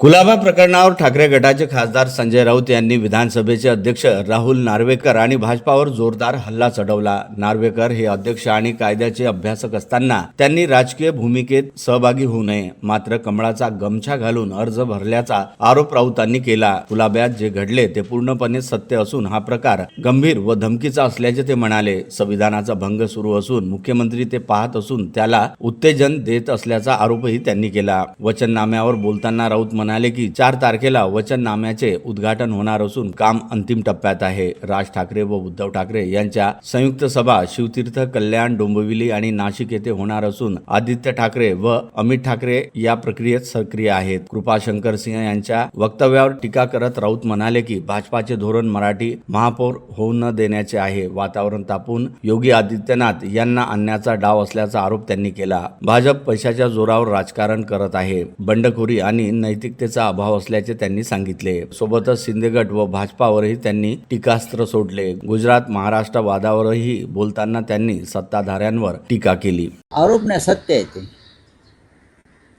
कुलाबा प्रकरणावर ठाकरे गटाचे खासदार संजय राऊत यांनी विधानसभेचे अध्यक्ष राहुल नार्वेकर आणि भाजपावर जोरदार हल्ला चढवला. नार्वेकर हे अध्यक्ष आणि कायद्याचे अभ्यासक असताना त्यांनी राजकीय भूमिकेत सहभागी होऊ नये मात्र कमळाचा गमछा घालून अर्ज भरल्याचा आरोप राऊतांनी केला. कुलाब्यात जे घडले ते पूर्णपणे सत्य असून हा प्रकार गंभीर व धमकीचा असल्याचे ते म्हणाले. संविधानाचा भंग सुरू असून मुख्यमंत्री ते पाहत असून त्याला उत्तेजन देत असल्याचा आरोपही त्यांनी केला. वचननाम्यावर बोलताना राऊत म्हणाले की चार तारखेला वचननाम्याचे उद्घाटन होणार असून काम अंतिम टप्प्यात आहे. राज ठाकरे व उद्धव ठाकरे यांच्या संयुक्त सभा शिवतीर्थ कल्याण डोंबिवली आणि नाशिक येथे होणार असून आदित्य ठाकरे व अमित ठाकरे या प्रक्रियेत सक्रिय आहेत. कृपाशंकर सिंह यांच्या वक्तव्यावर टीका करत राऊत म्हणाले की भाजपाचे धोरण मराठी महापौर होऊ न देण्याचे आहे. वातावरण तापून योगी आदित्यनाथ यांना आणण्याचा डाव असल्याचा आरोप त्यांनी केला. भाजप पैशाच्या जोरावर राजकारण करत आहे. बंडखोरी आणि नैतिक नैतिकतेचा अभाव असल्याचे त्यांनी सांगितले. सोबतच शिंदेगट व भाजपावरही त्यांनी टीकास्त्र सोडले. गुजरात महाराष्ट्र वादावरही बोलताना त्यांनी सत्ताधाऱ्यांवर टीका केली. आरोप नाही सत्य आहे ते.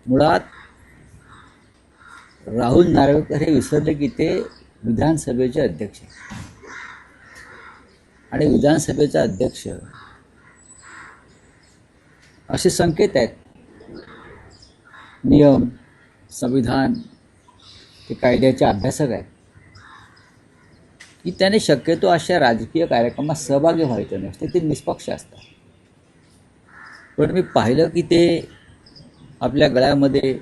मुळात राहुल नार्वेकर हे विसरले की ते विधानसभेचे अध्यक्ष आणि विधानसभेचे अध्यक्ष असे संकेत आहेत. नियम संविधान ते कायद्याचे अभ्यासक आहेत. की त्याने शक्यतो अशा राजकीय कार्यक्रमात सहभागी व्हायचं नसते ते निष्पक्ष असतात. पण मी पाहिलं की ते आपल्या गळ्यामध्ये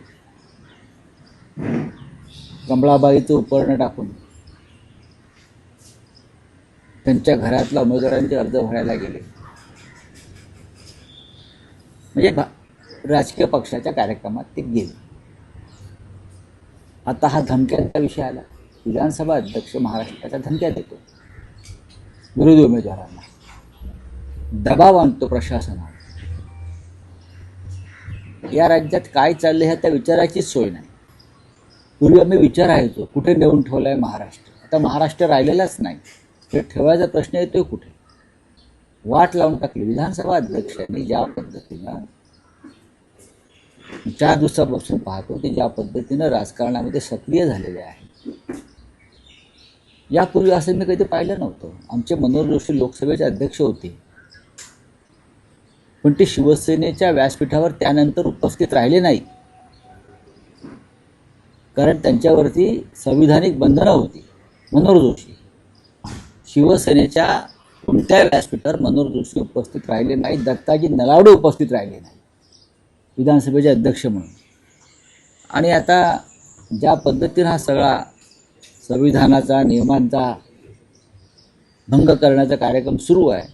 कमळाबाईचं उपकरणं टाकून त्यांच्या घरातला उमेदवारांचे अर्ज भरायला गेले. म्हणजे भा राजकीय पक्षाच्या कार्यक्रमात ते गेले. आता हा धमक्यांचा विषय आला. विधानसभा अध्यक्ष महाराष्ट्राच्या धमक्या देतो विरोधी उमेदवारांना दबाव आणतो प्रशासनावर. या राज्यात काय चाललंय ह्या विचाराचीच सोय नाही. पूर्वी आम्ही विचारायचो कुठे नेऊन ठेवलाय महाराष्ट्र? आता महाराष्ट्र राहिलेलाच नाही. हे ठेवायचा प्रश्न येतोय कुठे? वाट लावून टाकली. विधानसभा अध्यक्षांनी ज्या पद्धतीनं चार दिवसापासून पाहतो ते ज्या पद्धतीनं राजकारणामध्ये सक्रिय झालेले आहे. यापूर्वी असं मी कधी पाहिलं नव्हतं. आमचे मनोहर जोशी लोकसभेचे अध्यक्ष होते. पण ते शिवसेनेच्या व्यासपीठावर त्यानंतर उपस्थित राहिले नाही कारण त्यांच्यावरती संविधानिक बंधनं होती. मनोहर जोशी. शिवसेनेच्या कोणत्या व्यासपीठावर मनोहर जोशी उपस्थित राहिले नाही दत्ताजी नलावडे उपस्थित राहिले नाही विधानसभेचे अध्यक्ष म्हणून. आणि आता ज्या पद्धतीनं हा सगळा संविधानाचा नियमांचा भंग करण्याचा कार्यक्रम सुरू आहे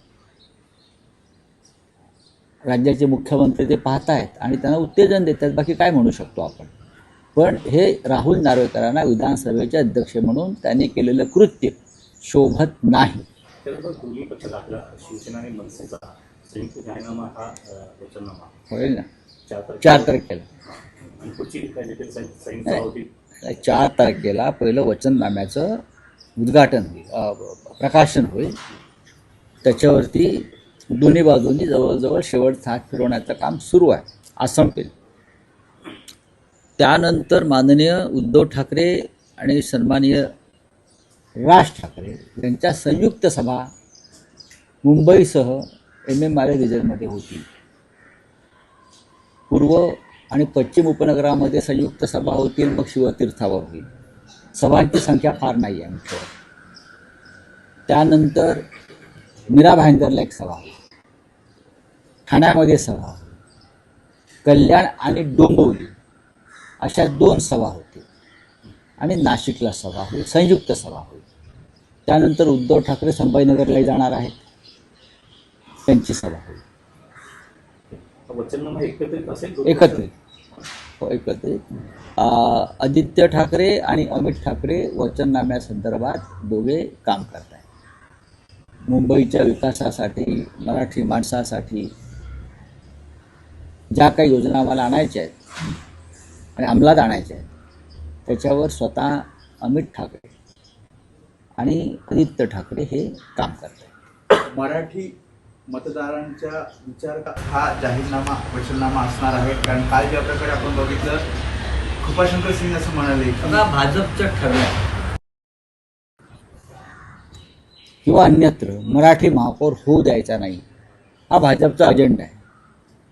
राज्याचे मुख्यमंत्री ते पाहत आहेत आणि त्यांना उत्तेजन देतात बाकी काय म्हणू शकतो आपण? पण हे राहुल नार्वेकरांना विधानसभेचे अध्यक्ष म्हणून त्यांनी केलेलं कृत्य शोभत नाही. होईल ना? चार तारखेला. चार तारखेला. पहिलं वचननाम्याचं उद्घाटन होईल प्रकाशन होईल. त्याच्यावरती दोन्ही बाजूंनी जवळजवळ शेवटचा हात फिरवण्याचं काम सुरू आहे आज संपेल त्यानंतर माननीय उद्धव ठाकरे आणि सन्माननीय राज ठाकरे यांच्या संयुक्त सभा मुंबईसह एम एम आर रिजनमध्ये होती पूर्व आणि पश्चिम उपनगरामध्ये संयुक्त सभा होतील मग शिवतीर्थावर होईल. सभांची संख्या फार नाही आहे आमच्या त्यानंतर मीरा भाईंदरला एक सभा ठाण्यामध्ये सभा कल्याण आणि डोंबिवली अशा दोन सभा होतील. आणि नाशिकला सभा होईल संयुक्त सभा होईल. त्यानंतर उद्धव ठाकरे संभाजीनगरलाही जाणार आहेत. त्यांची सभा होईल. वचननामा एकत्रित असेल एकत्रित. हो एकत्रित. आदित्य ठाकरे आणि अमित ठाकरे वचननाम्यासंदर्भात दोघे काम करत आहेत मुंबईच्या विकासासाठी मराठी माणसासाठी ज्या काही योजना आम्हाला आणायच्या आहेत आणि अंमलात आणायच्या आहेत त्याच्यावर स्वतः अमित ठाकरे आणि आदित्य ठाकरे हे काम करत आहेत मराठी मतदारांच्या विचार का हा जाहीरनामा वचननामा असणार आहे. कारण काल ज्या प्रकारे आपण बघितलं कृपाशंकर सिंग असं म्हणाले की आता भाजपचं ठरलं किंवा अन्यत्र मराठी महापौर होऊ द्यायचा नाही. हा भाजपचा अजेंडा आहे.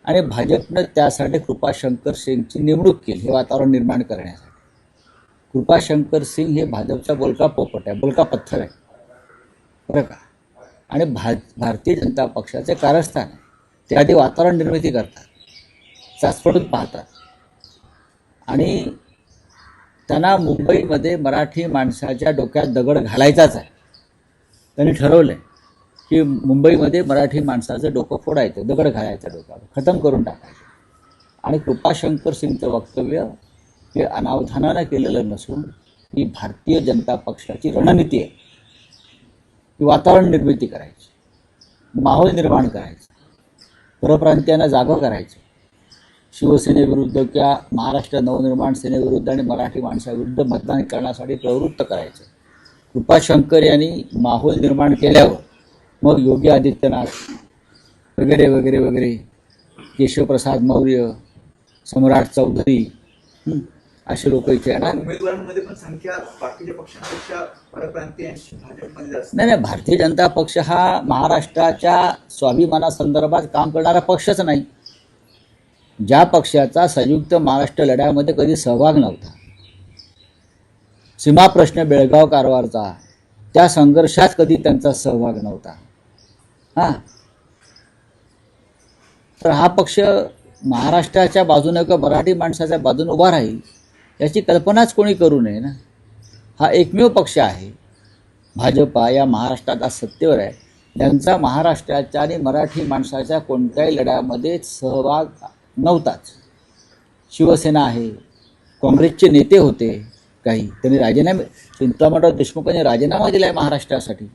आणि भाजपनं त्यासाठी कृपाशंकर सिंगची नेमणूक केली हे वातावरण निर्माण करण्यासाठी. कृपाशंकर सिंग हे भाजपचा बोलका पोपट आहे बोलका पत्थर आहे. बरं का? आणि भा भारतीय जनता पक्षाचे कारस्थान आहे. ते आधी वातावरण निर्मिती करतात. चाचपडून पाहतात. आणि त्यांना मुंबईमध्ये मराठी माणसाच्या डोक्यात दगड घालायचाच आहे. त्यांनी ठरवलं आहे की मुंबईमध्ये मराठी माणसाचं डोकं फोडायचं दगड घालायचं डोक्यावर खतम करून टाकायचं. आणि कृपाशंकर सिंगचं वक्तव्य हे अनावधानानं केलेलं नसून ही भारतीय जनता पक्षाची रणनीती आहे. की वातावरण निर्मिती करायची माहोल निर्माण करायचं परप्रांतीयांना जागं करायचं. शिवसेनेविरुद्ध किंवा महाराष्ट्र नवनिर्माण सेनेविरुद्ध आणि मराठी माणसाविरुद्ध मतदान करण्यासाठी प्रवृत्त करायचं. कृपाशंकर यांनी माहोल निर्माण केल्यावर मग योगी आदित्यनाथ वगैरे वगैरे वगैरे केशवप्रसाद मौर्य सम्राट चौधरी असे लोक इथे येणार. उमेदवारांमध्ये पण संख्या बाकीच्या पक्षांपेक्षा परप्रांतीयांची भाजपमध्ये जास्त नाही नाही भारतीय जनता पक्ष हा महाराष्ट्राच्या स्वाभिमानासंदर्भात काम करणारा पक्षच नाही. ज्या पक्षाचा संयुक्त महाराष्ट्र लढ्यामध्ये कधी सहभाग नव्हता. सीमा प्रश्न बेळगाव कारवारचा. त्या संघर्षात कधी त्यांचा सहभाग नव्हता. हां. तर हा पक्ष महाराष्ट्राच्या बाजूने किंवा मराठी माणसाच्या बाजूने उभा राहील. याची कल्पनाच कोणी करू नये ना. हा एकमेव पक्ष आहे. भाजपा या महाराष्ट्रात आज सत्तेवर आहे. त्यांचा महाराष्ट्राच्या आणि मराठी माणसाच्या कोणत्याही लढ्यामध्ये सहभाग नव्हताच. शिवसेना आहे काँग्रेसचे नेते होते काही. त्यांनी राजीनामे चिंतामणराव देशमुखांनी राजीनामा दिला आहे महाराष्ट्रासाठी.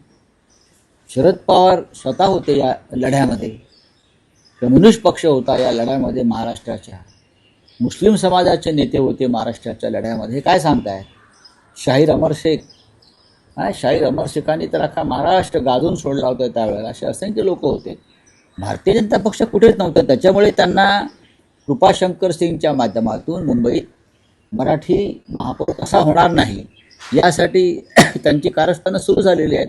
शरद पवार स्वतः होते या लढ्यामध्ये. कम्युनिस्ट पक्ष होता या लढ्यामध्ये महाराष्ट्राच्या. मुस्लिम समाजाचे नेते होते महाराष्ट्राच्या लढ्यामध्ये. काय सांगताय? शाहीर अमर शेख. हा शाहीर अमर शेखांनी तर अख्खा महाराष्ट्र गाजून सोडला होता त्यावेळेला. असे असंख्य लोक होते. भारतीय जनता पक्ष कुठेच नव्हतं. त्याच्यामुळे त्यांना कृपाशंकर सिंगच्या माध्यमातून मुंबईत मराठी महापौर कसा होणार नाही. यासाठी त्यांची कारस्थानं सुरू झालेली आहेत.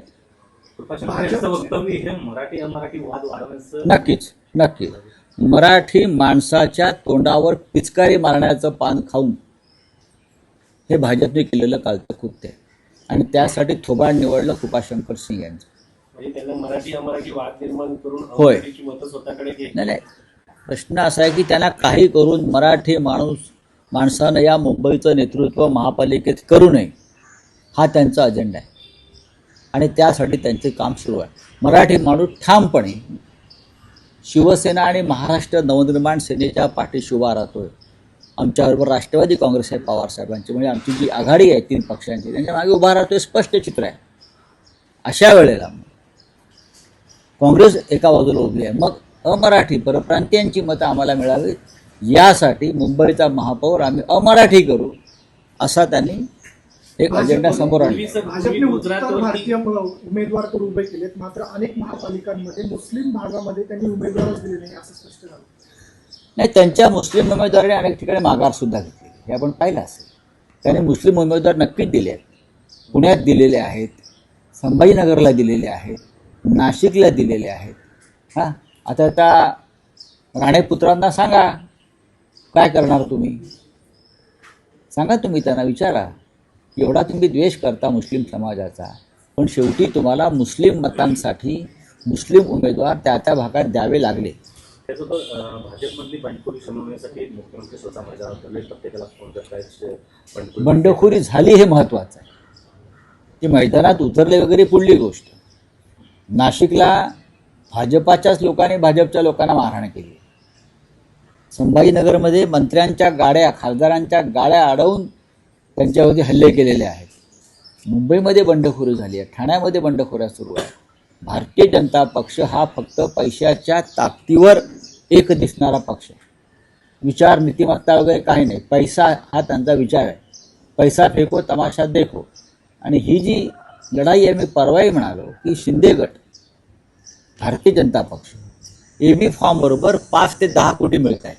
नक्कीच नक्कीच. मराठी माणसाच्या तोंडावर पिचकारी मारण्याचं पान खाऊन हे भाजपने केलेलं कालचं कृत्य आणि त्यासाठी थोबाड निवडलं कृपाशंकर सिंग यांचं. म्हणजे होय. नाही प्रश्न असा आहे की त्यांना काही करून मराठी माणूस माणसानं या मुंबईचं नेतृत्व महापालिकेत करू नये हा त्यांचा अजेंडा आहे. आणि त्यासाठी त्यांचे काम सुरू आहे. मराठी माणूस ठामपणे शिवसेना आणि महाराष्ट्र नवनिर्माण सेनेच्या पाठीशी उभा राहतोय आमच्याबरोबर राष्ट्रवादी काँग्रेस आहे पवारसाहेबांची म्हणजे आमची जी आघाडी आहे तीन पक्षांची त्यांच्या मागे उभा राहतोय स्पष्ट चित्र आहे. अशा वेळेला काँग्रेस एका बाजूला उभी आहे. मग अमराठी परप्रांतीयांची मतं आम्हाला मिळावीत. यासाठी मुंबईचा महापौर आम्ही अमराठी करू असा त्यांनी एक अजेंडा समोर आणला भाजपने उत्तर भारतीय उमेदवार तर उभे केलेत. मात्र अनेक महापालिकांमध्ये मुस्लिम भागामध्ये त्यांनी उमेदवारच दिले नाही असं स्पष्ट झालं. नाही त्यांच्या मुस्लिम उमेदवाराने अनेक ठिकाणी माघार सुद्धा घेतली. हे आपण पाहिलं असेल. त्यांनी मुस्लिम उमेदवार नक्कीच दिले आहेत. पुण्यात दिलेले आहेत. संभाजीनगरला दिलेले आहेत. नाशिकला दिलेले आहेत. हां? आता त्या राणेपुत्रांना सांगा. काय करणार तुम्ही? सांगा तुम्ही त्यांना विचारा. एवढा तुम्ही द्वेष करता मुस्लिम समाजाचा. पण शेवटी तुम्हाला मुस्लिम मतांसाठी मुस्लिम उमेदवार त्या त्या भागात द्यावे लागले. बंडखोरी झाली हे महत्त्वाचं आहे. की मैदानात उतरले वगैरे पुढली गोष्ट. नाशिकला भाजपाच्याच लोकांनी भाजपच्या लोकांना मारहाण केली. संभाजीनगरमध्ये मंत्र्यांच्या गाड्या खासदारांच्या गाड्या अडवून त्यांच्यावरती हल्ले केलेले आहेत. मुंबईमध्ये बंडखोरी झाली आहे. ठाण्यामध्ये बंडखोऱ्या सुरू आहे भारतीय जनता पक्ष हा फक्त पैशाच्या ताकदीवर एक दिसणारा पक्ष विचार नीतिमत्ता वगैरे काही नाही. पैसा हा त्यांचा विचार आहे. पैसा फेको तमाशा देखो. आणि ही जी लढाई आहे मी परवाही म्हणालो की शिंदे गट भारतीय जनता पक्ष ए बी फॉर्म बरोबर पाच ते दहा कोटी मिळत आहेत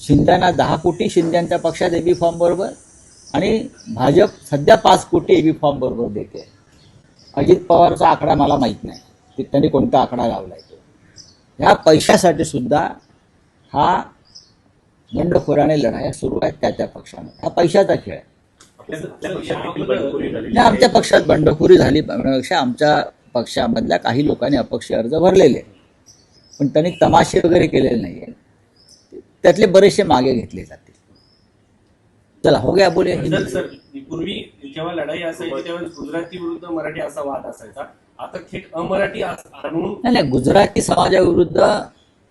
शिंद्यांना दहा कोटी शिंद्यांच्या पक्षात ए फॉर्म बरोबर आणि भाजप सध्या पाच कोटी एबी फॉर्म बरोबर देते अजित पवारचा आकडा मला माहीत नाही. त्यांनी कोणता आकडा लावलाय तो. ह्या पैशासाठी सुद्धा हा बंडखोराने लढाया सुरू आहेत त्या त्या पक्षाने. हा पैशाचा खेळ आहे. नाही आमच्या पक्षात बंडखोरी झाली. म्हणण्यापेक्षा आमच्या पक्षामधल्या काही लोकांनी अपक्ष अर्ज भरलेले. पण त्यांनी तमाशे वगैरे केलेले नाही आहेत त्यातले बरेचसे मागे घेतले जाते चला हो गया बोले सर सर पूर्वी जेव्हा लढाई असायची तेव्हा गुजराती विरुद्ध मराठी असा वाद असायचा. आता थेट अमराठी नाही नाही गुजराती समाजाविरुद्ध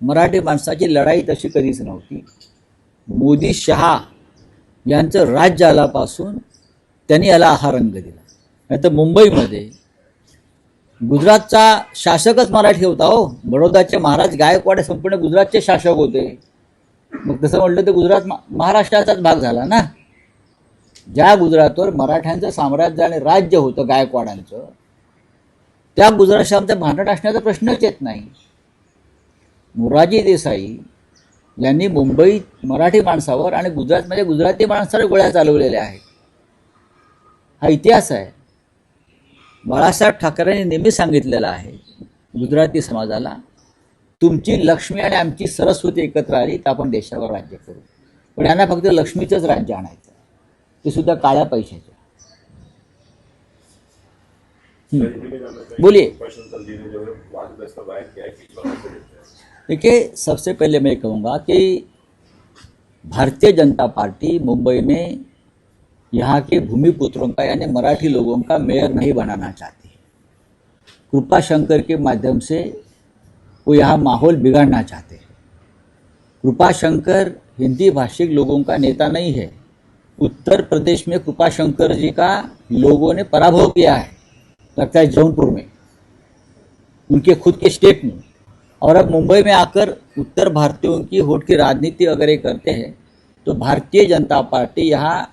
मराठी माणसाची लढाई तशी कधीच नव्हती. मोदी शहा यांचं राज्य आल्यापासून त्यांनी याला हा रंग दिला. नाही तर मुंबईमध्ये गुजरातचा शासकच मराठी होता हो. बडोदाचे महाराज गायकवाड संपूर्ण गुजरातचे शासक होते. मग तसं म्हटलं तर गुजरात महाराष्ट्राचाच भाग झाला ना. ज्या गुजरातवर मराठ्यांचं साम्राज्य आणि राज्य होतं गायकवाडांचं त्या गुजरातच्या भांडण असण्याचा प्रश्नच येत नाही. मोराजी देसाई यांनी मुंबईत मराठी माणसावर आणि गुजरातमध्ये म्हणजे गुजराती माणसावर गोळ्या चालवलेल्या आहेत. हा इतिहास आहे. बाळासाहेब ठाकरेंनी नेहमी सांगितलेलं आहे गुजराती समाजाला तुमची लक्ष्मी आणि आमची सरस्वती एकत्र आली तर आपण देशावर राज्य करू. पण यांना फक्त लक्ष्मीचंच राज्य आणायचं ते सुद्धा काळ्या पैशाचं. हम्म. बोलिए देखिए सबसे पहले मैं कहूँगा कि भारतीय जनता पार्टी मुंबई में यहाँ के भूमिपुत्रों का यानी मराठी लोगों का मेयर नहीं बनाना चाहती कृपा शंकर के माध्यम से वो यहाँ माहौल बिगाड़ना चाहते हैं। कृपा शंकर हिंदी भाषिक लोगों का नेता नहीं है। उत्तर प्रदेश में कृपा शंकर जी का लोगों ने पराभव किया है, लगता है जौनपुर में। उनके खुद के स्टेट में। और अब मुंबई में आकर उत्तर भारतीयों की वोट की राजनीति अगर ये करते हैं तो भारतीय जनता पार्टी यहाँ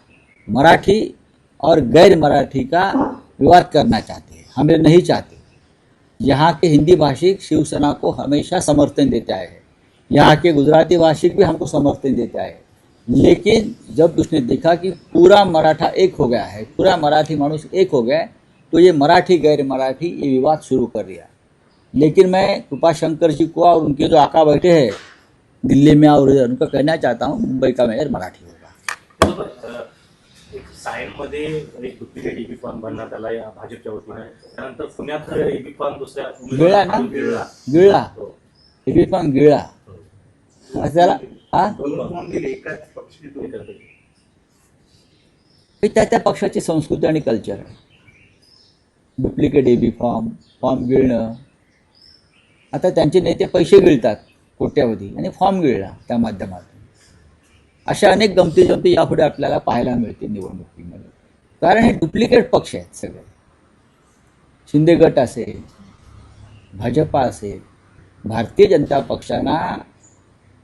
मराठी और गैर मराठी का विवाद करना चाहती है, हमें नहीं चाहते। यहाँ के हिंदी भाषिक शिवसेना को हमेशा समर्थन देते हैं। यहाँ के गुजराती भाषिक भी हमको समर्थन देते हैं। लेकिन जब उसने देखा कि पूरा मराठा एक हो गया है पूरा मराठी मानुष एक हो गया तो ये मराठी गैर मराठी ये विवाद शुरू कर दिया। लेकिन मैं कृपा शंकर जी को और उनके जो आका बैठे हैं दिल्ली में और उनको कहना चाहता हूँ मुंबई का मेयर मराठी होगा। बरोबर सायनमध्ये एक डुप्लिकेट ईबी फॉर्म भरण्यात आला या भाजपच्या वतीने. त्यानंतर पुण्यात ईबी फॉर्म दुसऱ्या गिळला ना? पण गिळला त्याला हा? दोन फॉर्म दिले एकाच. पक्षाचे दोन एकत्र. हे त्या त्या पक्षाची संस्कृती आणि कल्चर आहे duplicate A B form form गिळणं. आता त्यांचे नेते पैसे गिळतात कोट्यावधी आणि फॉर्म गिळला त्या माध्यमातून. अशा अनेक गमती जमती यापुढे आपल्याला पाहायला मिळतील निवडणुकीमध्ये. कारण हे डुप्लिकेट पक्ष आहेत सगळे. शिंदे गट असेल भाजपा असेल भारतीय जनता पक्षांना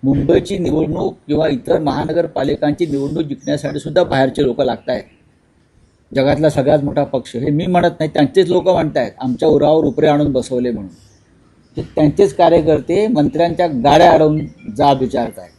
मुंबईची निवडणूक किंवा इतर महानगरपालिकांची निवडणूक जिंकण्यासाठी सुद्धा बाहेरचे लोक लागत आहेत जगातला सगळ्यात मोठा पक्ष. हे मी म्हणत नाही त्यांचेच लोक म्हणत आहेत आमच्या उरावर उपरे आणून बसवले म्हणून. त्यांचेच कार्यकर्ते मंत्र्यांच्या गाड्या अडवून जा विचारत आहेत